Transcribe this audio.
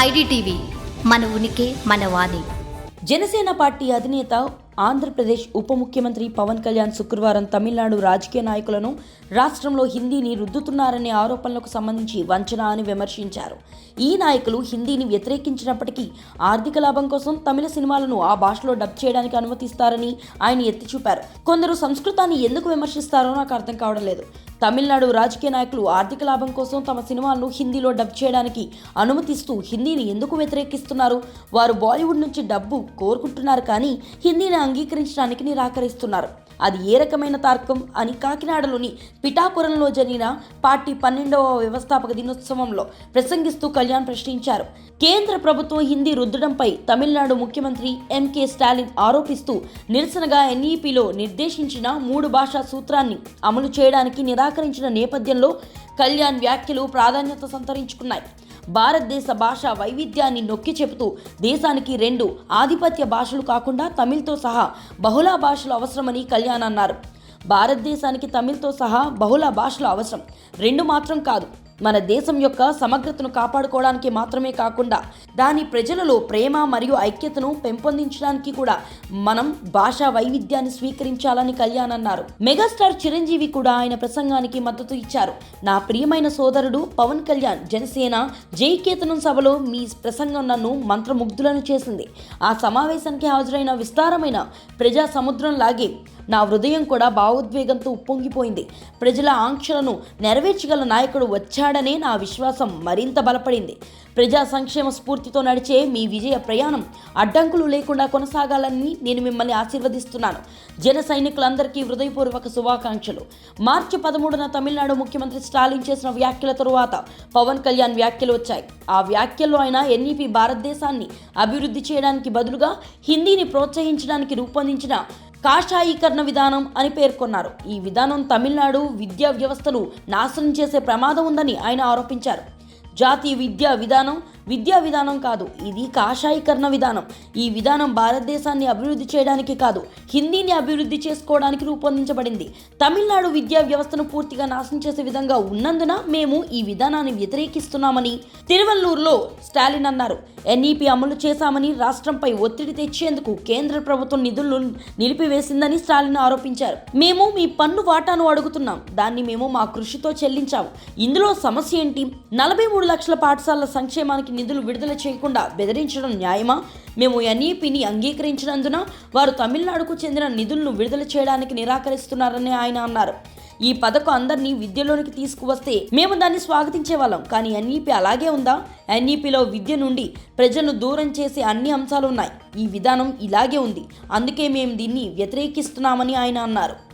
IDTV మన ఉనికి మన వాణి. జనసేన పార్టీ అధినేత ఆంధ్రప్రదేశ్ ఉప ముఖ్యమంత్రి పవన్ కళ్యాణ్ శుక్రవారం తమిళనాడు రాజకీయ నాయకులను రాష్ట్రంలో హిందీని రుద్దుతున్నారనే ఆరోపణలకు సంబంధించి వంచన అని విమర్శించారు. ఈ నాయకులు హిందీని వ్యతిరేకించినప్పటికీ ఆర్థిక లాభం కోసం తమిళ సినిమాలను ఆ భాషలో డబ్ చేయడానికి అనుమతిస్తారని ఆయన ఎత్తిచూపారు. కొందరు సంస్కృతాన్ని ఎందుకు విమర్శిస్తారో నాకు అర్థం కావడం లేదు. తమిళనాడు రాజకీయ నాయకులు ఆర్థిక లాభం కోసం తమ సినిమాలను హిందీలో డబ్ చేయడానికి అనుమతిస్తూ హిందీని ఎందుకు వ్యతిరేకిస్తున్నారు? వారు బాలీవుడ్ నుంచి డబ్బు కోరుకుంటున్నారు కానీ హిందీని అంగీకరించడానికి నిరాకరిస్తున్నారు. అది ఏ రకమైన తార్కం? అని కాకినాడలోని పిఠాపురంలో జరిగిన పార్టీ పన్నెండవ వ్యవస్థాపక దినోత్సవంలో ప్రసంగిస్తూ కళ్యాణ్ ప్రశ్నించారు. కేంద్ర ప్రభుత్వం హిందీ రుద్దడంపై తమిళనాడు ముఖ్యమంత్రి ఎంకే స్టాలిన్ ఆరోపిస్తూ నిరసనగా ఎన్ఈపిలో నిర్దేశించిన మూడు భాషా సూత్రాన్ని అమలు చేయడానికి నిరాకరించిన నేపథ్యంలో కళ్యాణ్ వ్యాఖ్యలు ప్రాధాన్యత సంతరించుకున్నాయి. భారతదేశ భాష వైవిధ్యాన్ని నొక్కి చెబుతూ దేశానికి రెండు ఆధిపత్య భాషలు కాకుండా తమిళ్తో సహా బహుళ భాషలు అవసరమని కళ్యాణ్ అన్నారు. భారతదేశానికి తమిళ్తో సహా బహుళ భాషలు అవసరం. రెండు మాత్రం కాదు. మన దేశం యొక్క సమగ్రతను కాపాడుకోవడానికి మాత్రమే కాకుండా దాని ప్రజలలో ప్రేమ మరియు ఐక్యతను పెంపొందించడానికి కూడా మనం భాషా వైవిధ్యాన్ని స్వీకరించాలని కళ్యాణ్ అన్నారు. మెగాస్టార్ చిరంజీవి కూడా ఆయన ప్రసంగానికి మద్దతు ఇచ్చారు. నా ప్రియమైన సోదరుడు పవన్ కళ్యాణ్ జనసేన జైకేతనం సభలో మీ ప్రసంగం నన్ను మంత్రముగ్ధులను చేసింది. ఆ సమావేశానికి హాజరైన విస్తారమైన ప్రజా సముద్రం లాగే నా హృదయం కూడా భావోద్వేగంతో ఉప్పొంగిపోయింది. ప్రజల ఆంక్షలను నెరవేర్చగల నాయకుడు వచ్చాడనే నా విశ్వాసం మరింత బలపడింది. ప్రజా సంక్షేమ స్ఫూర్తితో నడిచే మీ విజయ ప్రయాణం అడ్డంకులు లేకుండా కొనసాగాలని నేను మిమ్మల్ని ఆశీర్వదిస్తున్నాను. జన సైనికులందరికీ హృదయపూర్వక శుభాకాంక్షలు. మార్చి పదమూడున తమిళనాడు ముఖ్యమంత్రి స్టాలిన్ చేసిన వ్యాఖ్యల తరువాత పవన్ కళ్యాణ్ వ్యాఖ్యలు వచ్చాయి. ఆ వ్యాఖ్యల్లో ఆయన ఎన్ఈపి భారతదేశాన్ని అభివృద్ధి చేయడానికి బదులుగా హిందీని ప్రోత్సహించడానికి రూపొందించిన కాషాయీకరణ విధానం అని పేర్కొన్నారు. ఈ విధానం తమిళనాడు విద్యా వ్యవస్థను నాశనం చేసే ప్రమాదం ఉందని ఆయన ఆరోపించారు. జాతీయ విద్యా విధానం విద్యా విధానం కాదు. ఇది కాషాయీకరణ విధానం. ఈ విధానం భారతదేశాన్ని అభివృద్ధి చేయడానికి కాదు హిందీని అభివృద్ధి చేసుకోవడానికి రూపొందించబడింది. తమిళనాడు విద్యా వ్యవస్థను పూర్తిగా నాశనం చేసే విధంగా ఉన్నందున మేము ఈ విధానాన్ని వ్యతిరేకిస్తున్నామని తిరువల్లూరులో స్టాలిన్ అన్నారు. ఎన్ఈపి అమలు చేశామని రాష్ట్రంపై ఒత్తిడి తెచ్చేందుకు కేంద్ర ప్రభుత్వం నిధులను నిలిపివేసిందని స్టాలిన్ ఆరోపించారు. మేము మీ పన్ను వాటాను అడుగుతున్నాం. దాన్ని మేము మా కృషితో చెల్లించాము. ఇందులో సమస్య ఏంటి? నలభై మూడు లక్షల పాఠశాలల సంక్షేమానికి నిధులు విడుదల చేయకుండా బెదిరించడం న్యాయమా? మేము ఎన్ఈపిని అంగీకరించినందున వారు తమిళనాడుకు చెందిన నిధులను విడుదల చేయడానికి నిరాకరిస్తున్నారని ఆయన అన్నారు. ఈ పథకం అందరినీ విద్యలోనికి తీసుకువస్తే మేము దాన్ని స్వాగతించే వాళ్ళం. కానీ ఎన్ఈపి అలాగే ఉందా? ఎన్ఈపిలో విద్య నుండి ప్రజలను దూరం చేసే అన్ని అంశాలు ఉన్నాయి ఈ విధానం ఇలాగే ఉంది. అందుకే మేము దీన్ని వ్యతిరేకిస్తున్నామని ఆయన అన్నారు.